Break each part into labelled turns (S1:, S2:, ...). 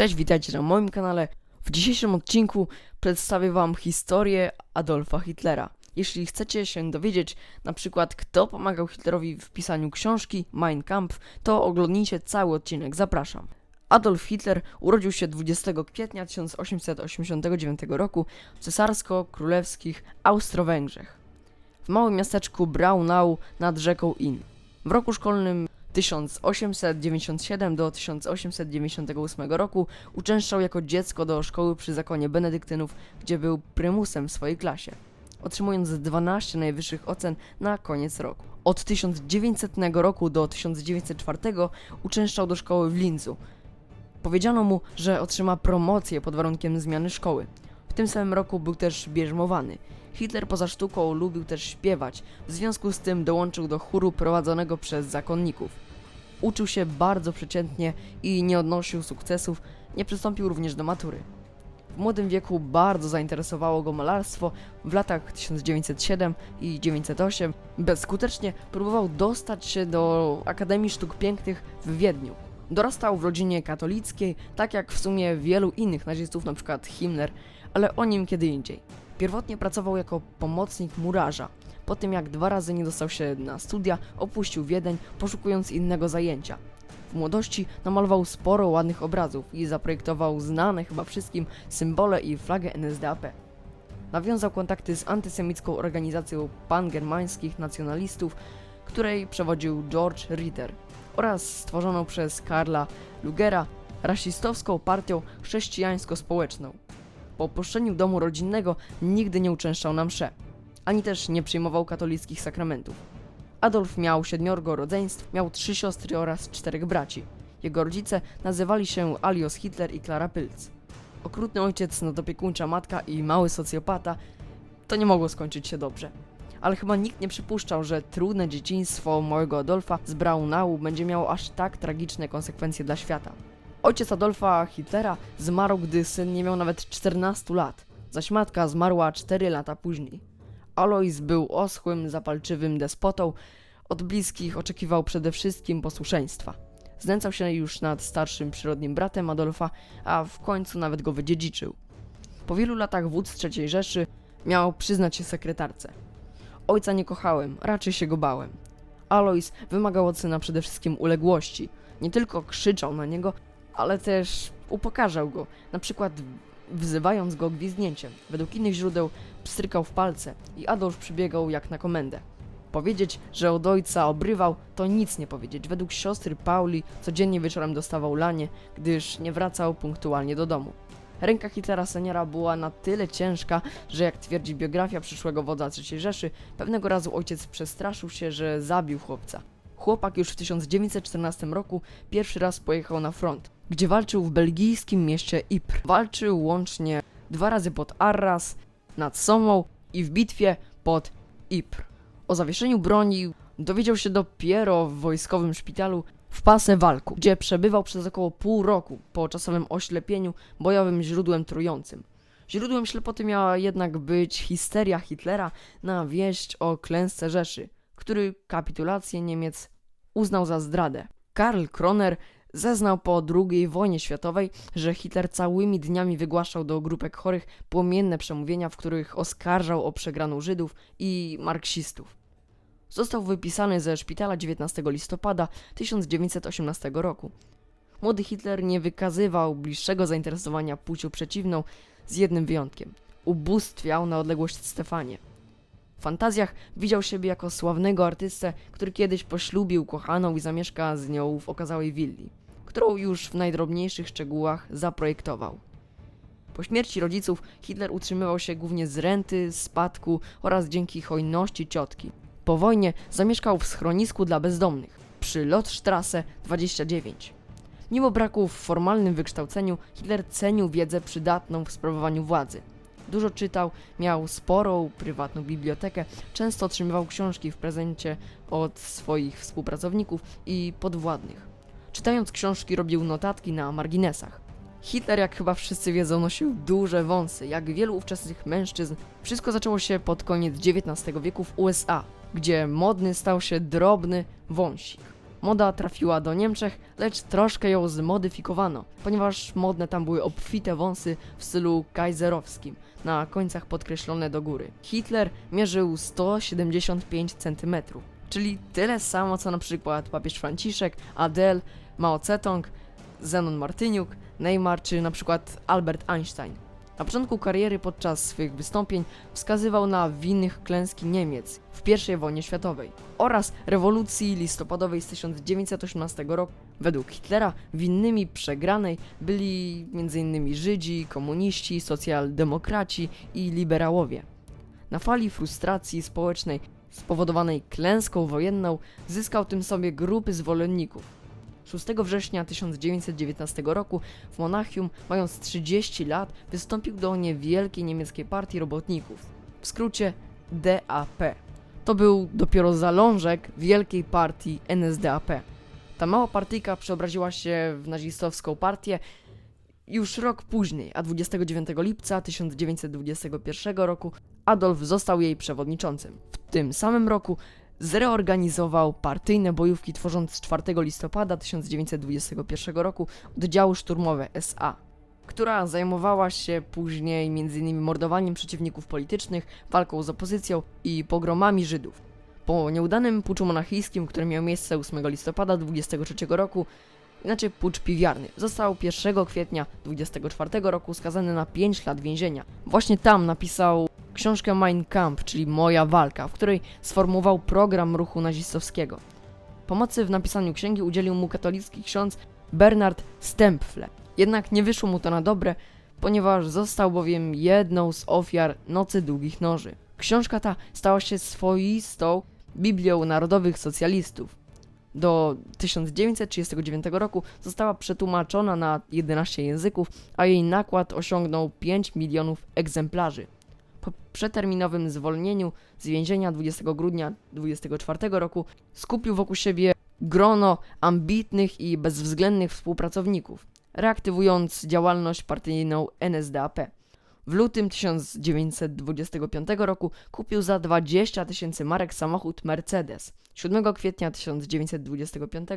S1: Cześć, witajcie na moim kanale. W dzisiejszym odcinku przedstawię wam historię Adolfa Hitlera. Jeśli chcecie się dowiedzieć na przykład kto pomagał Hitlerowi w pisaniu książki Mein Kampf, to oglądnijcie cały odcinek, zapraszam. Adolf Hitler urodził się 20 kwietnia 1889 roku w cesarsko-królewskich Austro-Węgrzech w małym miasteczku Braunau nad rzeką Inn. W roku szkolnym 1897 do 1898 roku uczęszczał jako dziecko do szkoły przy zakonie benedyktynów, gdzie był prymusem w swojej klasie, otrzymując 12 najwyższych ocen na koniec roku. Od 1900 roku do 1904 uczęszczał do szkoły w Linzu. Powiedziano mu, że otrzyma promocję pod warunkiem zmiany szkoły. W tym samym roku był też bierzmowany. Hitler poza sztuką lubił też śpiewać, w związku z tym dołączył do chóru prowadzonego przez zakonników. Uczył się bardzo przeciętnie i nie odnosił sukcesów, nie przystąpił również do matury. W młodym wieku bardzo zainteresowało go malarstwo. W latach 1907 i 1908 bezskutecznie próbował dostać się do Akademii Sztuk Pięknych w Wiedniu. Dorastał w rodzinie katolickiej, tak jak w sumie wielu innych nazistów, np. Himmler, ale o nim kiedy indziej. Pierwotnie pracował jako pomocnik murarza. Po tym jak dwa razy nie dostał się na studia, opuścił Wiedeń, poszukując innego zajęcia. W młodości namalował sporo ładnych obrazów i zaprojektował znane chyba wszystkim symbole i flagę NSDAP. Nawiązał kontakty z antysemicką organizacją pangermańskich nacjonalistów, której przewodził George Ritter oraz stworzoną przez Karla Lugera rasistowską partią chrześcijańsko-społeczną. Po opuszczeniu domu rodzinnego nigdy nie uczęszczał na msze, ani też nie przyjmował katolickich sakramentów. Adolf miał siedmiorgo rodzeństw, miał trzy siostry oraz czterech braci. Jego rodzice nazywali się Alios Hitler i Klara Pilz. Okrutny ojciec, nadopiekuńcza matka i mały socjopata to nie mogło skończyć się dobrze. Ale chyba nikt nie przypuszczał, że trudne dzieciństwo małego Adolfa z Braunau będzie miało aż tak tragiczne konsekwencje dla świata. Ojciec Adolfa Hitlera zmarł, gdy syn nie miał nawet 14 lat, zaś matka zmarła 4 lata później. Alois był oschłym, zapalczywym despotą, od bliskich oczekiwał przede wszystkim posłuszeństwa. Znęcał się już nad starszym przyrodnim bratem Adolfa, a w końcu nawet go wydziedziczył. Po wielu latach wódz III Rzeszy miał przyznać się sekretarce. Ojca nie kochałem, raczej się go bałem. Alois wymagał od syna przede wszystkim uległości. Nie tylko krzyczał na niego, ale też upokarzał go, na przykład wzywając go gwizdnięciem. Według innych źródeł pstrykał w palce i Adolf przybiegał jak na komendę. Powiedzieć, że od ojca obrywał, to nic nie powiedzieć. Według siostry Pauli codziennie wieczorem dostawał lanie, gdyż nie wracał punktualnie do domu. Ręka Hitlera seniora była na tyle ciężka, że jak twierdzi biografia przyszłego wodza III Rzeszy, pewnego razu ojciec przestraszył się, że zabił chłopca. Chłopak już w 1914 roku pierwszy raz pojechał na front, gdzie walczył w belgijskim mieście Ypres. Walczył łącznie dwa razy pod Arras, nad Somą i w bitwie pod Ypres. O zawieszeniu broni dowiedział się dopiero w wojskowym szpitalu w Pasewalku, gdzie przebywał przez około pół roku po czasowym oślepieniu bojowym źródłem trującym. Źródłem ślepoty miała jednak być histeria Hitlera na wieść o klęsce Rzeszy, który kapitulację Niemiec uznał za zdradę. Karl Kroner zeznał po II wojnie światowej, że Hitler całymi dniami wygłaszał do grupek chorych płomienne przemówienia, w których oskarżał o przegraną Żydów i marksistów. Został wypisany ze szpitala 19 listopada 1918 roku. Młody Hitler nie wykazywał bliższego zainteresowania płcią przeciwną, z jednym wyjątkiem. Ubóstwiał na odległość Stefanie. Fantazjach widział siebie jako sławnego artystę, który kiedyś poślubił kochaną i zamieszka z nią w okazałej willi, którą już w najdrobniejszych szczegółach zaprojektował. Po śmierci rodziców Hitler utrzymywał się głównie z renty, spadku oraz dzięki hojności ciotki. Po wojnie zamieszkał w schronisku dla bezdomnych przy Lotstrasse 29. Mimo braku w formalnym wykształceniu, Hitler cenił wiedzę przydatną w sprawowaniu władzy. Dużo czytał, miał sporą prywatną bibliotekę, często otrzymywał książki w prezencie od swoich współpracowników i podwładnych. Czytając książki robił notatki na marginesach. Hitler, jak chyba wszyscy wiedzą, nosił duże wąsy, jak wielu ówczesnych mężczyzn. Wszystko zaczęło się pod koniec XIX wieku w USA, gdzie modny stał się drobny wąsik. Moda trafiła do Niemczech, lecz troszkę ją zmodyfikowano, ponieważ modne tam były obfite wąsy w stylu kaiserowskim, na końcach podkreślone do góry. Hitler mierzył 175 cm, czyli tyle samo co na przykład papież Franciszek, Adele, Mao Zedong, Zenon Martyniuk, Neymar czy na przykład Albert Einstein. Na początku kariery podczas swych wystąpień wskazywał na winnych klęski Niemiec w I wojnie światowej oraz rewolucji listopadowej z 1918 roku. Według Hitlera winnymi przegranej byli m.in. Żydzi, komuniści, socjaldemokraci i liberałowie. Na fali frustracji społecznej spowodowanej klęską wojenną zyskał tym sobie grupy zwolenników. 6 września 1919 roku w Monachium, mając 30 lat, wystąpił do niewielkiej niemieckiej partii robotników, w skrócie DAP. To był dopiero zalążek wielkiej partii NSDAP. Ta mała partyjka przeobraziła się w nazistowską partię już rok później, a 29 lipca 1921 roku Adolf został jej przewodniczącym. W tym samym roku zreorganizował partyjne bojówki, tworząc 4 listopada 1921 roku oddziały szturmowe SA, która zajmowała się później m.in. mordowaniem przeciwników politycznych, walką z opozycją i pogromami Żydów. Po nieudanym puczu monachijskim, który miał miejsce 8 listopada 23 roku, inaczej pucz piwiarny, został 1 kwietnia 24 roku skazany na 5 lat więzienia. Właśnie tam napisał książkę Mein Kampf, czyli Moja Walka, w której sformułował program ruchu nazistowskiego. Pomocy w napisaniu księgi udzielił mu katolicki ksiądz Bernard Stempfle. Jednak nie wyszło mu to na dobre, ponieważ został bowiem jedną z ofiar Nocy Długich Noży. Książka ta stała się swoistą Biblią narodowych socjalistów. Do 1939 roku została przetłumaczona na 11 języków, a jej nakład osiągnął 5 milionów egzemplarzy. Po przeterminowym zwolnieniu z więzienia 20 grudnia 24 roku skupił wokół siebie grono ambitnych i bezwzględnych współpracowników, reaktywując działalność partyjną NSDAP. W lutym 1925 roku kupił za 20 tysięcy marek samochód Mercedes. 7 kwietnia 1925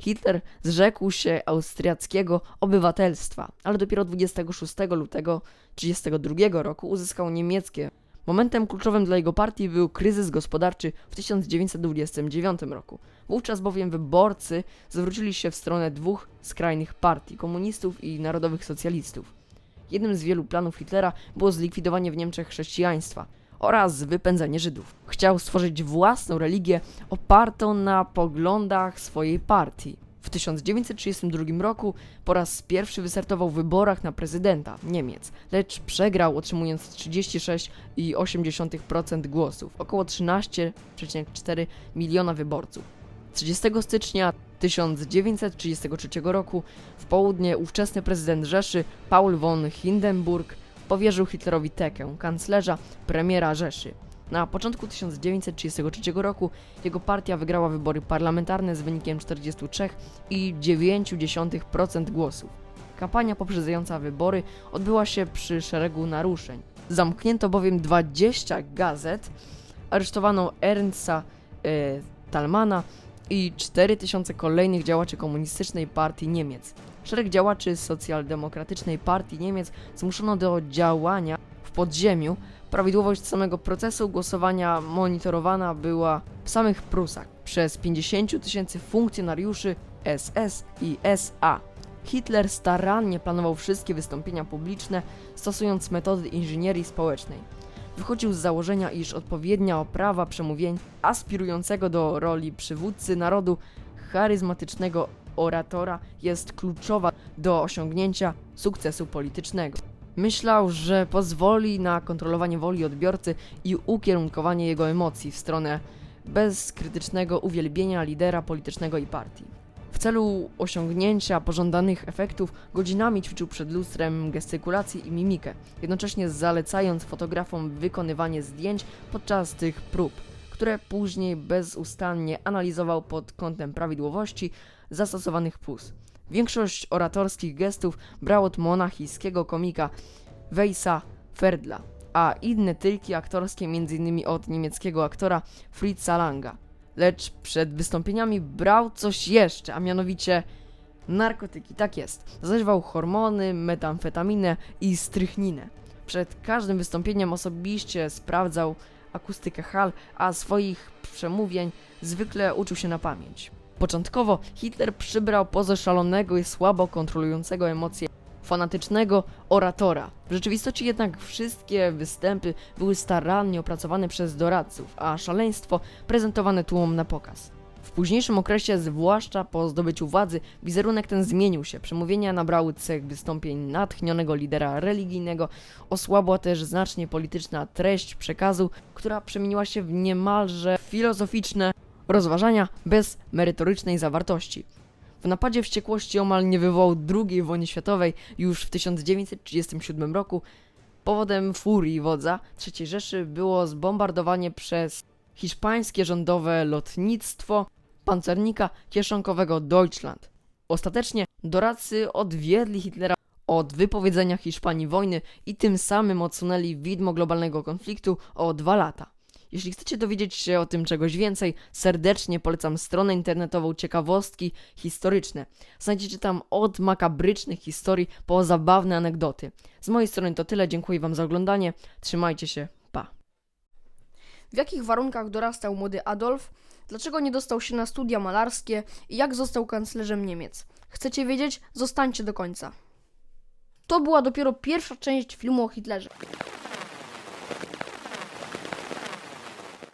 S1: Hitler zrzekł się austriackiego obywatelstwa, ale dopiero 26 lutego 1932 roku uzyskał niemieckie. Momentem kluczowym dla jego partii był kryzys gospodarczy w 1929 roku. Wówczas bowiem wyborcy zwrócili się w stronę dwóch skrajnych partii komunistów i narodowych socjalistów. Jednym z wielu planów Hitlera było zlikwidowanie w Niemczech chrześcijaństwa oraz wypędzenie Żydów. Chciał stworzyć własną religię opartą na poglądach swojej partii. W 1932 roku po raz pierwszy wystartował w wyborach na prezydenta Niemiec, lecz przegrał otrzymując 36,8% głosów, około 13,4 miliona wyborców. 30 stycznia 1933 roku w południe ówczesny prezydent Rzeszy Paul von Hindenburg powierzył Hitlerowi tekę, kanclerza, premiera Rzeszy. Na początku 1933 roku jego partia wygrała wybory parlamentarne z wynikiem 43,9% głosów. Kampania poprzedzająca wybory odbyła się przy szeregu naruszeń. Zamknięto bowiem 20 gazet, aresztowano Ernsta e, Talmana i 4000 kolejnych działaczy komunistycznej partii Niemiec. Szereg działaczy socjaldemokratycznej partii Niemiec zmuszono do działania w podziemiu. Prawidłowość samego procesu głosowania monitorowana była w samych Prusach przez 50 tysięcy funkcjonariuszy SS i SA. Hitler starannie planował wszystkie wystąpienia publiczne, stosując metody inżynierii społecznej. Wychodził z założenia, iż odpowiednia oprawa przemówień aspirującego do roli przywódcy narodu, charyzmatycznego oratora jest kluczowa do osiągnięcia sukcesu politycznego. Myślał, że pozwoli na kontrolowanie woli odbiorcy i ukierunkowanie jego emocji w stronę bezkrytycznego uwielbienia lidera politycznego i partii. W celu osiągnięcia pożądanych efektów godzinami ćwiczył przed lustrem gestykulację i mimikę, jednocześnie zalecając fotografom wykonywanie zdjęć podczas tych prób, które później bezustannie analizował pod kątem prawidłowości zastosowanych pus. Większość oratorskich gestów brał od monachijskiego komika Weissa Ferdla, a inne tylki aktorskie m.in. od niemieckiego aktora Fritza Langa. lecz przed wystąpieniami brał coś jeszcze, a mianowicie narkotyki, tak jest. Zażywał hormony, metamfetaminę i strychninę. Przed każdym wystąpieniem osobiście sprawdzał akustykę hal, a swoich przemówień zwykle uczył się na pamięć. Początkowo Hitler przybrał pozę szalonego i słabo kontrolującego emocje fanatycznego oratora. W rzeczywistości jednak wszystkie występy były starannie opracowane przez doradców, a szaleństwo prezentowane tłumom na pokaz. W późniejszym okresie, zwłaszcza po zdobyciu władzy, wizerunek ten zmienił się. Przemówienia nabrały cech wystąpień natchnionego lidera religijnego, osłabła też znacznie polityczna treść przekazu, która przemieniła się w niemalże filozoficzne rozważania bez merytorycznej zawartości. W napadzie wściekłości omal nie wywołał II wojny światowej już w 1937 roku. Powodem furii wodza III Rzeszy było zbombardowanie przez hiszpańskie rządowe lotnictwo pancernika kieszonkowego Deutschland. Ostatecznie doradcy odwiedli Hitlera od wypowiedzenia Hiszpanii wojny i tym samym odsunęli widmo globalnego konfliktu o dwa lata. Jeśli chcecie dowiedzieć się o tym czegoś więcej, serdecznie polecam stronę internetową Ciekawostki Historyczne. Znajdziecie tam od makabrycznych historii po zabawne anegdoty. Z mojej strony to tyle, dziękuję Wam za oglądanie, trzymajcie się, pa.
S2: W jakich warunkach dorastał młody Adolf? Dlaczego nie dostał się na studia malarskie i jak został kanclerzem Niemiec? Chcecie wiedzieć? Zostańcie do końca. To była dopiero pierwsza część filmu o Hitlerze.